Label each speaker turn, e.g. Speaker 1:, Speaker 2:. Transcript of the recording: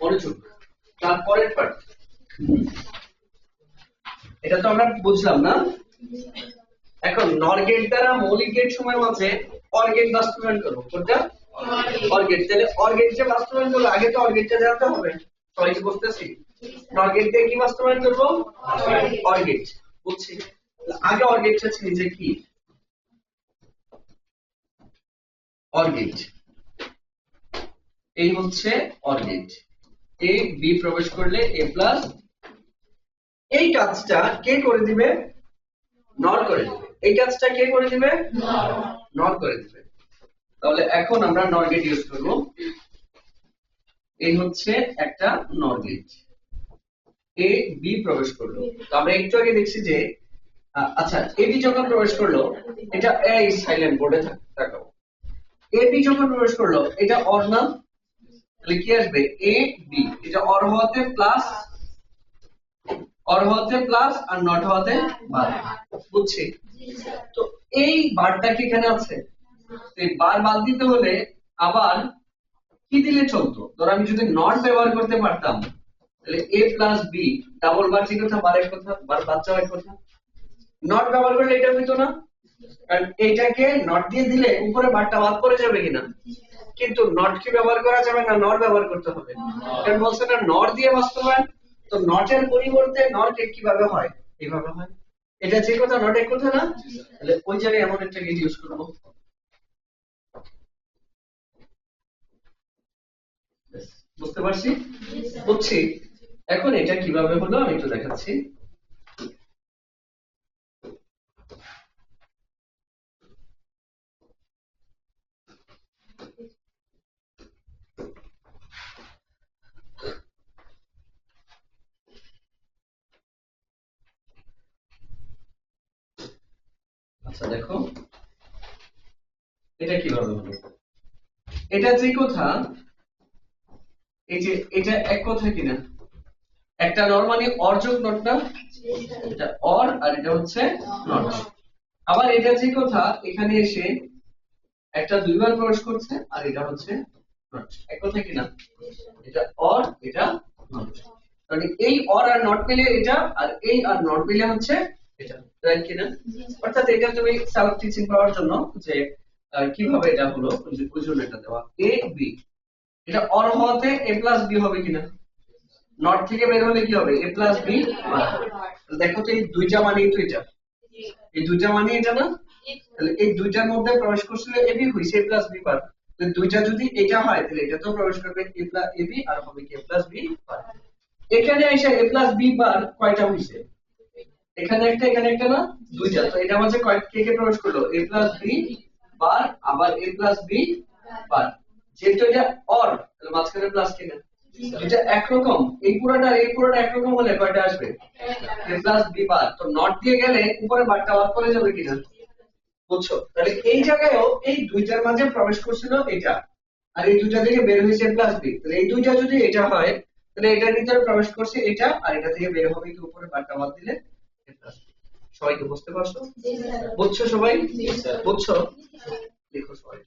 Speaker 1: মনোযোগ তারপরের পার্ট এটা তো আমরা বুঝলাম না? এখন নর গেট দ্বারা মৌলিক গেট সময়ের মাঝে অর গেট বাস্তবায়ন করব। কোনটা? অর গেট তাহলে অর গেট যে বাস্তবায়ন করব আগে তো অর গেটটা জানতে হবে। সবাইকে বুঝতেছি? নর গেট দিয়ে কি বাস্তবায়ন করব? অর গেট বুঝছি। আগে অর গেটটা চিনি যে কি? অর গেট এই হচ্ছে অর গেট এ বি প্রবেশ করলে এ প্লাস এই কাজটা কে করে দিবে? নর করে দিবে। এই কাজটা কে করে দিবে? নর করে দিবে। তাহলে এখন আমরা নর গেট ইউজ করব। এই হচ্ছে একটা নর গেট এ বি প্রবেশ করল। তো আমরা একটু আগে দেখছি যে আচ্ছা এ বি যখন প্রবেশ করল, এটা এই সাইলেন্ট বোর্ডে থাকো এ বি যখন প্রবেশ করল, এটা অর না তাহলে কি আসবে? এ বি এটা অর হওয়াতে প্লাস অর হওয়াতে প্লাস আর নট হওয়াতে বার বুঝছি? তো এই বারটা কি এখানে আছে? এই বার বাদ দিতে হলে আবার কি দিলে চলতো? ধর আমি যদি নট ব্যবহার করতে পারতাম, তাহলে A plus B double bar কি কথা বারের কথা বার বাচ্চা কথা। নট ব্যবহার করলে এটা হইতো না? কারণ এইটাকে নট দিয়ে দিলে উপরে বারটা বাদ পড়ে যাবে কিনা? কিন্তু নট কি ব্যবহার করা যাবে না নট ব্যবহার করতে হবে? কারণ বলছে না নট দিয়ে বাস্তবায়ন, তো নটের পরিবর্তে নট কীভাবে হয়? এইভাবে হয়। এটা যে কথা নট এক কথা না? তাহলে ওই জায়গায় এমন একটা গেট ইউজ করব। বুঝতে পারছি? বুঝছি। এখন এটা কীভাবে হলো আমি একটু দেখাচ্ছি। আচ্ছা দেখো। এটা কীভাবে হলো এটা যে কথা, এই যে এটা এক কথা কিনা? একটা নর্মালি অর্জক নটটা এটা অর আর এটা হচ্ছে নট আবার এটা যে কথা, এখানে এসে একটা দুইবার প্রবেশ করছে আর এটা হচ্ছে নট এক কথা কিনা? এটা অর এটা নট মানে এই অর আর নট মিলে এটা আর এই আর নট মিলে হচ্ছে এই দুইটা এটা। না? তাহলে এই দুইটার মধ্যে প্রবেশ করছিল এ বি হইছে এ প্লাস বি পার দুইটা যদি এটা হয়, তাহলে এটা তো প্রবেশ করবে এ প্লাস এ বি আর হবে কি এ প্লাস বি পার এখানে এসে এ প্লাস বি পার কয়টা হইছে? এখানে একটা এখানে একটা না? দুইটা। তো এটা মাঝে কয় কে কে প্রবেশ করল? এ প্লাস বি বার আবার এ প্লাস বি বার যেহেতু এটা অর তাহলে মাঝখানে প্লাস কিনা এটা একরকম। এই পুরোটা এই পুরোটা একরকম হলে কয়টা আসবে? এ প্লাস বি বার তো নট দিয়ে গেলে উপরে বারটা বাদ করে যাবে কিনা? বুঝছ? তাহলে এই জায়গায়ও এই দুইটার মাঝে প্রবেশ করছিল এটা। আর এই দুইটা থেকে বের হয়েছে প্লাস বি তাহলে এই দুইটা যদি এটা হয় তাহলে এটার ভিতরে প্রবেশ করছে এটা আর এটা থেকে বের হবে কি উপরে? বারটা বাদ দিলে a কি সবাইকে বুঝতে পারছ? বুঝছ সবাই? বুঝছ? লিখো সবাই।